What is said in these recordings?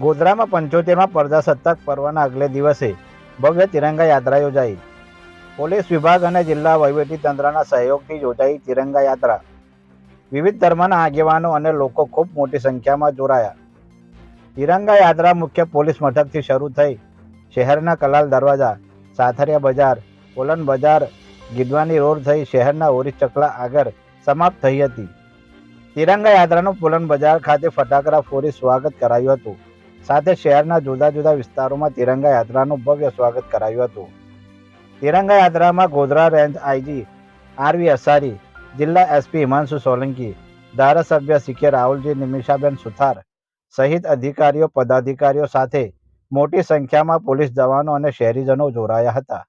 ગોધરામાં પંચોતેરમાં પ્રજાસત્તાક પર્વના આગલે દિવસે ભવ્ય તિરંગા યાત્રા યોજાઈ. પોલીસ વિભાગ અને જિલ્લા વહીવટીતંત્રના સહયોગથી યોજાઈ તિરંગા યાત્રા. વિવિધ ધર્મના આગેવાનો અને લોકો ખૂબ મોટી સંખ્યામાં જોડાયા. તિરંગા યાત્રા મુખ્ય પોલીસ મથકથી શરૂ થઈ. શહેરના કલાલ દરવાજા, સાથરિયા બજાર પોલન બજાર ગીદવાની રોડ થઈ, શહેરના ઓરી ચકલા આગળ સમાપ્ત થઈ હતી. તિરંગા યાત્રાનું પુલન બજાર ખાતે ફટાકડા ફોરી સ્વાગત કરાયું હતું. સાથે શહેરના જુદા જુદા વિસ્તારોમાં તિરંગા યાત્રાનું ભવ્ય સ્વાગત કરાયું હતું. તિરંગા યાત્રામાં Godhra range IG RV Asari, જિલ્લા એસપી હિમાંશુ સોલંકી, ધારાસભ્ય સીકે રાહુલજી, નિમિષાબેન સુથાર સહિત અધિકારીઓ, પદાધિકારીઓ સાથે મોટી સંખ્યામાં પોલીસ જવાનો અને શહેરીજનો જોડાયા હતા.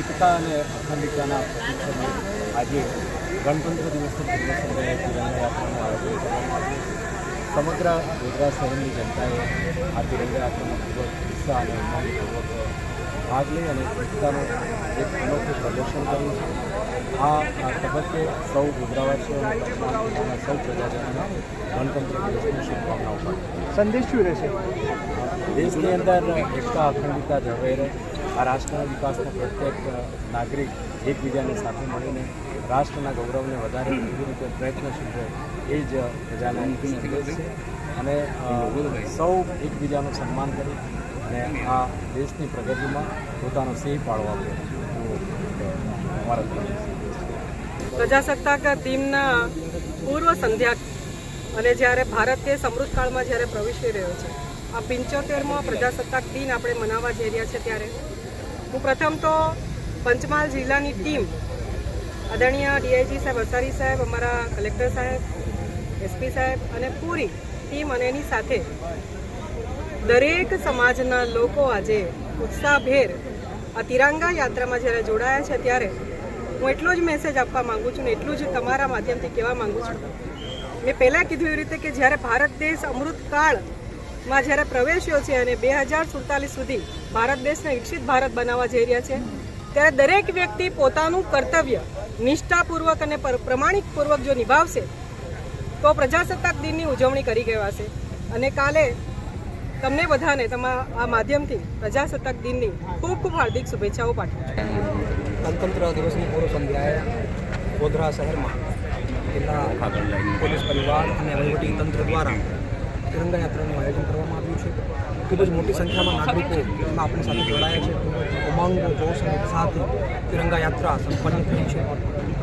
એકતા અને અખંડિતતાના આજે ગણતંત્ર દિવસની પૂર્વ સંધ્યાએ તિરંગા યાત્રાનું આયોજન સમગ્ર ગોધરા શહેરની જનતાએ આ તિરંગા યાત્રામાં ખૂબ જ ઉત્સાહ અને ઉમંગપૂર્વક ભાગ લઈ અને એકતાનું એક અનોખું પ્રદર્શન કર્યું છે. આ તબક્કે સૌ ગોધરાવાસીઓ અને સૌ પ્રજાજનોને ગણતંત્ર દિવસની શુભકામનાઓ પાઠવું. સંદેશ શું રહેશે? દેશની અંદર એકતા અખંડિતતા જળવાઈ રહે. આ રાષ્ટ્રના વિકાસમાં પ્રત્યેક નાગરિક એકબીજાને સાથે મળીને રાષ્ટ્રના ગૌરવને વધારે કેવી રીતે પ્રયત્નશીલ રહે એ જ પ્રજાનો અને સૌ એકબીજાનું સન્માન કરી અને આ દેશની પ્રગતિમાં પોતાનો સિંહ પાડવા અમારા પ્રજાસત્તાક દિનના પૂર્વ સંધ્યા અને જ્યારે ભારત સમૃદ્ધ કાળમાં જ્યારે પ્રવેશી રહ્યો છે, આ પંચોતેરમો પ્રજાસત્તાક દિન આપણે મનાવવા જઈ રહ્યા છે ત્યારે હું પ્રથમ તો પંચમહાલ જિલ્લાની ટીમ આદરણીય ડીઆઈજી સાહેબ, અસારી સાહેબ, અમારા કલેક્ટર સાહેબ, એસપી સાહેબ અને પૂરી ટીમ અને એની સાથે દરેક સમાજના લોકો આજે ઉત્સાહભેર આ તિરંગા યાત્રામાં જ્યારે જોડાયા છે ત્યારે હું એટલો જ મેસેજ આપવા માંગુ છું ને એટલું જ તમારા માધ્યમથી કહેવા માંગુ છું. મેં પહેલાં કીધું એ રીતે કે જ્યારે ભારત દેશ અમૃતકાળમાં જ્યારે પ્રવેશ્યો છે અને બે હજાર સુડતાલીસ સુધી ભારત દેશને વિકસિત ભારત બનાવવા જઈ રહ્યા છે, ત્યારે દરેક વ્યક્તિ પોતાનું કર્તવ્ય નિષ્ઠાપૂર્વક અને પર- પ્રમાણિકપૂર્વક જો નિભાવશે, તો પ્રજાસત્તાક દિનની ઉજવણી કરી કહેવાશે. અને કાલે તમને બધાને તમારા આ માધ્યમથી પ્રજાસત્તાક દિનની ખૂબ ખૂબ હાર્દિક શુભેચ્છાઓ પાઠવું ગણતંત્ર દિવસની પૂર્વ સંધ્યાએ ગોધરા શહેરમાં જિલ્લા પોલીસ પરિવાર અને વહીવટી તંત્ર દ્વારા તિરંગા યાત્રાનું આયોજન કરવામાં આવ્યું છે. ખૂબ જ મોટી સંખ્યામાં નાગરિકો એમાં આપણી સાથે જોડાયા છે. ઉમંગ, જોશ અને ઉત્સાહથી તિરંગા યાત્રા સંપન્ન થઈ છે.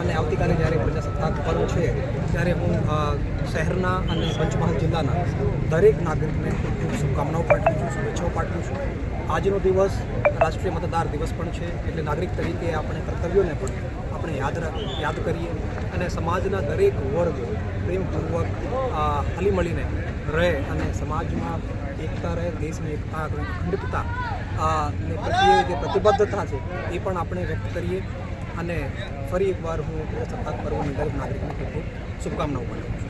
અને આવતીકાલે જ્યારે પ્રજાસત્તાક પર્વ છે, ત્યારે હું શહેરના અને પંચમહાલ જિલ્લાના દરેક નાગરિકને શુભકામનાઓ પાઠવું છું, શુભેચ્છાઓ પાઠવું છું. આજનો દિવસ રાષ્ટ્રીય મતદાર દિવસ પણ છે, એટલે નાગરિક તરીકે આપણે કર્તવ્યોને પણ આપણે યાદ યાદ કરીએ અને સમાજના દરેક વર્ગ પ્રેમપૂર્વક હળી મળીને રહે અને સમાજમાં એકતા રહે દેશની એકતા અખંડિતતા ને પ્રત્યે જે પ્રતિબદ્ધતા છે, એ પણ આપણે વ્યક્ત કરીએ. અને ફરી એકવાર હું પ્રજાસત્તાક પર્વની દરેક નાગરિકને ખૂબ ખૂબ શુભકામનાઓ પાઠવું છું.